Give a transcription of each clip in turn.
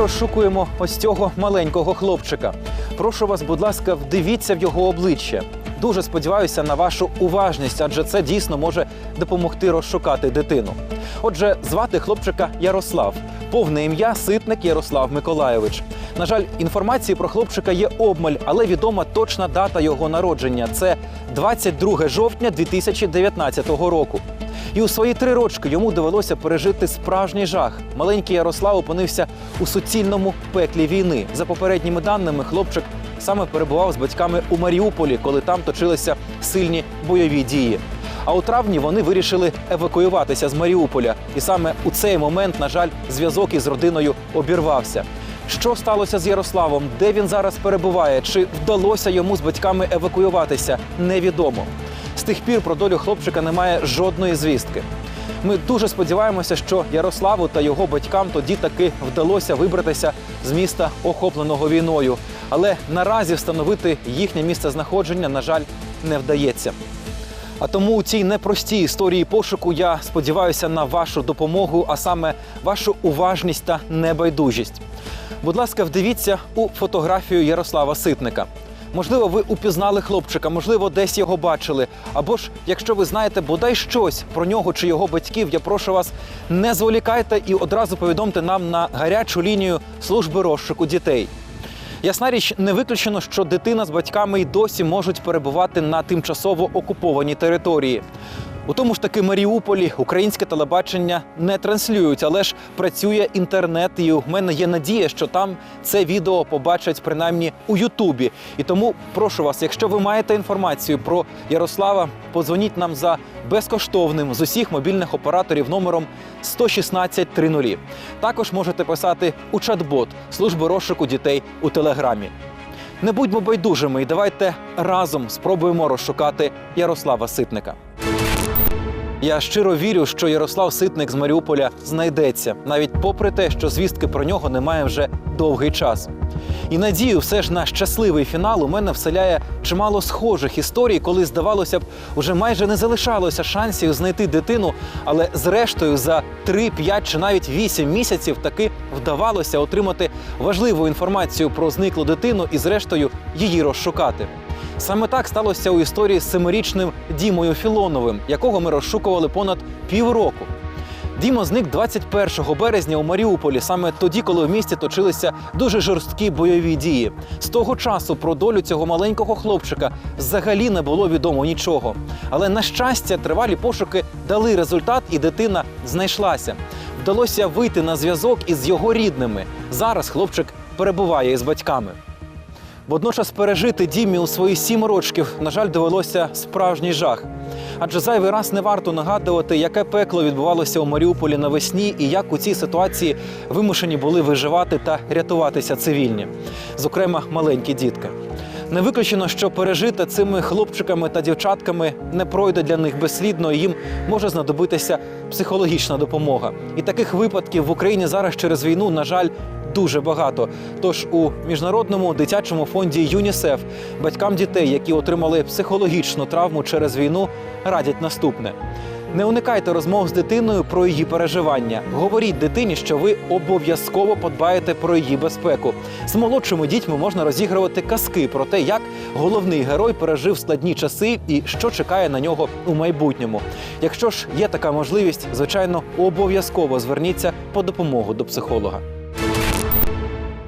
розшукуємо ось цього маленького хлопчика. Прошу вас, будь ласка, вдивіться в його обличчя. Дуже сподіваюся на вашу уважність, адже це дійсно може допомогти розшукати дитину. Отже, звати хлопчика Ярослав. Повне ім'я Ситник Ярослав Миколайович. На жаль, інформації про хлопчика є обмаль, але відома точна дата його народження. Це 22 жовтня 2019 року. І у свої три рочки йому довелося пережити справжній жах. Маленький Ярослав опинився у суцільному пеклі війни. За попередніми даними, хлопчик саме перебував з батьками у Маріуполі, коли там точилися сильні бойові дії. А у травні вони вирішили евакуюватися з Маріуполя. І саме у цей момент, на жаль, зв'язок із родиною обірвався. Що сталося з Ярославом? Де він зараз перебуває? Чи вдалося йому з батьками евакуюватися? Невідомо. З тих пір про долю хлопчика немає жодної звістки. Ми дуже сподіваємося, що Ярославу та його батькам тоді таки вдалося вибратися з міста, охопленого війною. Але наразі встановити їхнє місце знаходження, на жаль, не вдається. А тому у цій непростій історії пошуку я сподіваюся на вашу допомогу, а саме вашу уважність та небайдужість. Будь ласка, вдивіться у фотографію Ярослава Ситника. Можливо, ви упізнали хлопчика, можливо, десь його бачили. Або ж, якщо ви знаєте бодай щось про нього чи його батьків, я прошу вас, не зволікайте і одразу повідомте нам на гарячу лінію служби розшуку дітей. Ясна річ, не виключено, що дитина з батьками й досі можуть перебувати на тимчасово окупованій території. У тому ж таки Маріуполі українське телебачення не транслюють, але ж працює інтернет, і у мене є надія, що там це відео побачать принаймні у Ютубі. І тому прошу вас, якщо ви маєте інформацію про Ярослава, подзвоніть нам за безкоштовним з усіх мобільних операторів номером 116 30. Також можете писати у чат-бот служби розшуку дітей у телеграмі. Не будьмо байдужими і давайте разом спробуємо розшукати Ярослава Ситника. Я щиро вірю, що Ярослав Ситник з Маріуполя знайдеться, навіть попри те, що звістки про нього немає вже довгий час. І надію, все ж на щасливий фінал у мене вселяє чимало схожих історій, коли здавалося б, уже майже не залишалося шансів знайти дитину, але зрештою за 3, 5 чи навіть 8 місяців таки вдавалося отримати важливу інформацію про зниклу дитину і, зрештою, її розшукати. Саме так сталося у історії з семирічним Дімою Філоновим, якого ми розшукували понад півроку. Діма зник 21 березня у Маріуполі, саме тоді, коли в місті точилися дуже жорсткі бойові дії. З того часу про долю цього маленького хлопчика взагалі не було відомо нічого. Але на щастя, тривалі пошуки дали результат, і дитина знайшлася. Вдалося вийти на зв'язок із його рідними. Зараз хлопчик перебуває із батьками. Водночас пережити Дімі у свої сім рочків, на жаль, довелося справжній жах. Адже зайвий раз не варто нагадувати, яке пекло відбувалося у Маріуполі навесні і як у цій ситуації вимушені були виживати та рятуватися цивільні, зокрема маленькі дітки. Не виключено, що пережити цими хлопчиками та дівчатками не пройде для них безслідно, і їм може знадобитися психологічна допомога. І таких випадків в Україні зараз через війну, на жаль, дуже багато. Тож у міжнародному дитячому фонді ЮНІСЕФ батькам дітей, які отримали психологічну травму через війну, радять наступне. Не уникайте розмов з дитиною про її переживання. Говоріть дитині, що ви обов'язково подбаєте про її безпеку. З молодшими дітьми можна розігрувати казки про те, як головний герой пережив складні часи і що чекає на нього у майбутньому. Якщо ж є така можливість, звичайно, обов'язково зверніться по допомогу до психолога.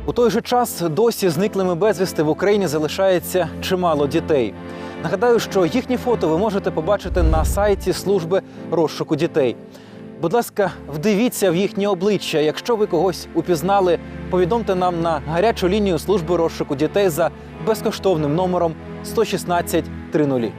У той же час досі зниклими безвісти в Україні залишається чимало дітей. Нагадаю, що їхні фото ви можете побачити на сайті служби розшуку дітей. Будь ласка, вдивіться в їхні обличчя. Якщо ви когось упізнали, повідомте нам на гарячу лінію служби розшуку дітей за безкоштовним номером 116 30.